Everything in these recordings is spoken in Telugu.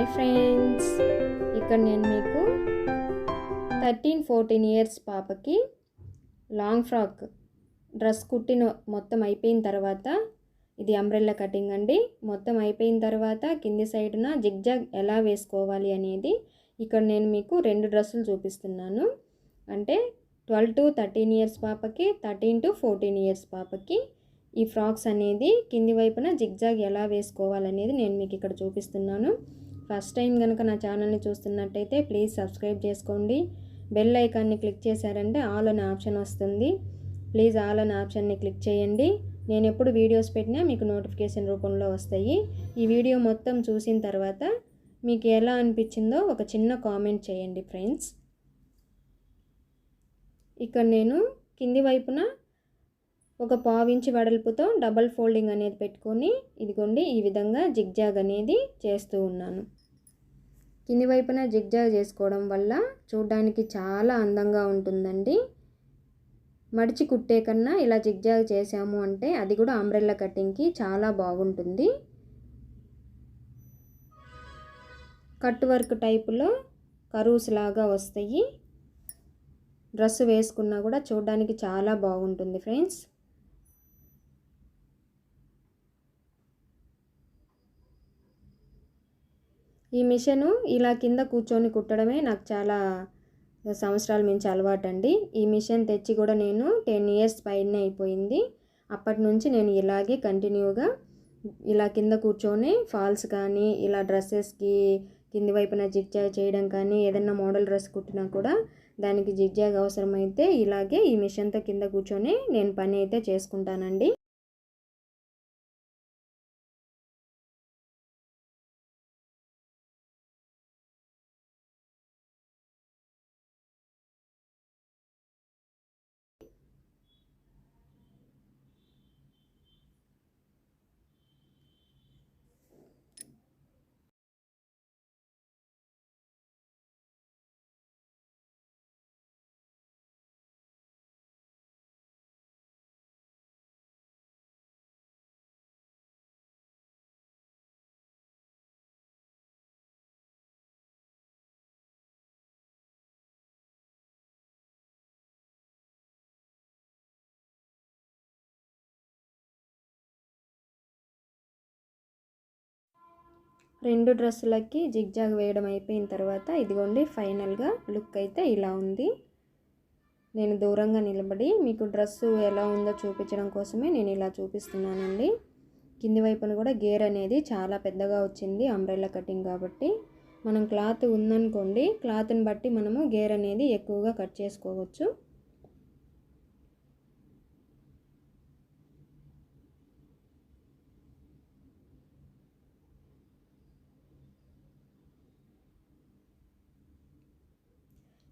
హాయ్ ఫ్రెండ్స్ ఇక్కడ నేను మీకు థర్టీన్ ఫోర్టీన్ ఇయర్స్ పాపకి లాంగ్ ఫ్రాక్ డ్రెస్ కుట్టిన మొత్తం అయిపోయిన తర్వాత ఇది అంబ్రెల్లా కటింగ్ అండి. మొత్తం అయిపోయిన తర్వాత కింది సైడ్న జిగ్జాగ్ ఎలా వేసుకోవాలి అనేది ఇక్కడ నేను మీకు రెండు డ్రెస్సులు చూపిస్తున్నాను. అంటే ట్వెల్వ్ టు థర్టీన్ ఇయర్స్ పాపకి థర్టీన్ టు ఫోర్టీన్ ఇయర్స్ పాపకి ఈ ఫ్రాక్స్ అనేది కింది వైపున జిగ్జాగ్ ఎలా వేసుకోవాలనేది నేను మీకు ఇక్కడ చూపిస్తున్నాను. ఫస్ట్ టైం కనుక నా ఛానల్ని చూస్తున్నట్టయితే ప్లీజ్ సబ్స్క్రైబ్ చేసుకోండి. బెల్ ఐకాన్ని క్లిక్ చేశారంటే ఆల్ అనే ఆప్షన్ వస్తుంది. ప్లీజ్ ఆల్ అనే ఆప్షన్ని క్లిక్ చేయండి. నేను ఎప్పుడు వీడియోస్ పెట్టినా మీకు నోటిఫికేషన్ రూపంలో వస్తాయి. ఈ వీడియో మొత్తం చూసిన తర్వాత మీకు ఎలా అనిపించిందో ఒక చిన్న కామెంట్ చేయండి ఫ్రెండ్స్. ఇక్కడ నేను కింది వైపున ఒక పావించి వెడల్పుతో డబల్ ఫోల్డింగ్ అనేది పెట్టుకొని ఇదిగోండి ఈ విధంగా జిగ్జాగ్ అనేది చేస్తూ ఉన్నాను. కింది వైపున జిగ్జాగ్ చేసుకోవడం వల్ల చూడడానికి చాలా అందంగా ఉంటుందండి. మడిచి కుట్టే కన్నా ఇలా జిగ్జాగ్ చేసాము అంటే అది కూడా అంబ్రెల్లా కటింగ్కి చాలా బాగుంటుంది. కట్ వర్క్ టైపులో కరూస్ లాగా వస్తాయి. డ్రెస్ వేసుకున్నా కూడా చూడడానికి చాలా బాగుంటుంది ఫ్రెండ్స్. ఈ మిషను ఇలా కింద కూర్చొని కుట్టడమే నాకు చాలా సంవత్సరాల నుంచి అలవాటు అండి ఈ మిషన్ తెచ్చి కూడా నేను టెన్ ఇయర్స్ పైన అయిపోయింది. అప్పటి నుంచి నేను ఇలాగే కంటిన్యూగా ఇలా కింద కూర్చొని ఫాల్స్ కానీ ఇలా డ్రెస్సెస్కి కింది వైపున జిగ్జాగ్ చేయడం కానీ ఏదైనా మోడల్ డ్రెస్ కుట్టినా కూడా దానికి జిగ్జాగ్ అవసరమైతే ఇలాగే ఈ మిషన్తో కింద కూర్చొని నేను పని అయితే చేసుకుంటానండి. రెండు డ్రెస్సులకి జిగ్జాగ్ వేయడం అయిపోయిన తర్వాత ఇదిగోండి ఫైనల్గా లుక్ అయితే ఇలా ఉంది. నేను దూరంగా నిలబడి మీకు డ్రెస్సు ఎలా ఉందో చూపించడం కోసమే నేను ఇలా చూపిస్తున్నానండి. కింది వైపున కూడా గేర్ అనేది చాలా పెద్దగా వచ్చింది అంబ్రెల్లా కటింగ్ కాబట్టి. మనం క్లాత్ ఉందనుకోండి క్లాత్ని బట్టి మనము గేర్ అనేది ఎక్కువగా కట్ చేసుకోవచ్చు.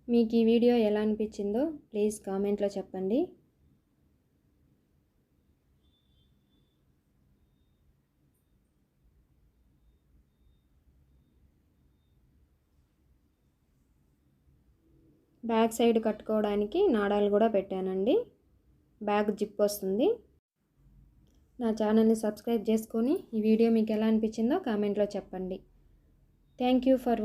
మీకు ఈ వీడియో ఎలా అనిపించిందో ప్లీజ్ కామెంట్లో చెప్పండి. బ్యాక్ సైడ్ కట్టుకోవడానికి నాడాలు కూడా పెట్టానండి. బ్యాగ్ జిప్ వస్తుంది. నా ఛానల్ని సబ్స్క్రైబ్ చేసుకొని ఈ వీడియో మీకు ఎలా అనిపించిందో కామెంట్లో చెప్పండి. Thank you for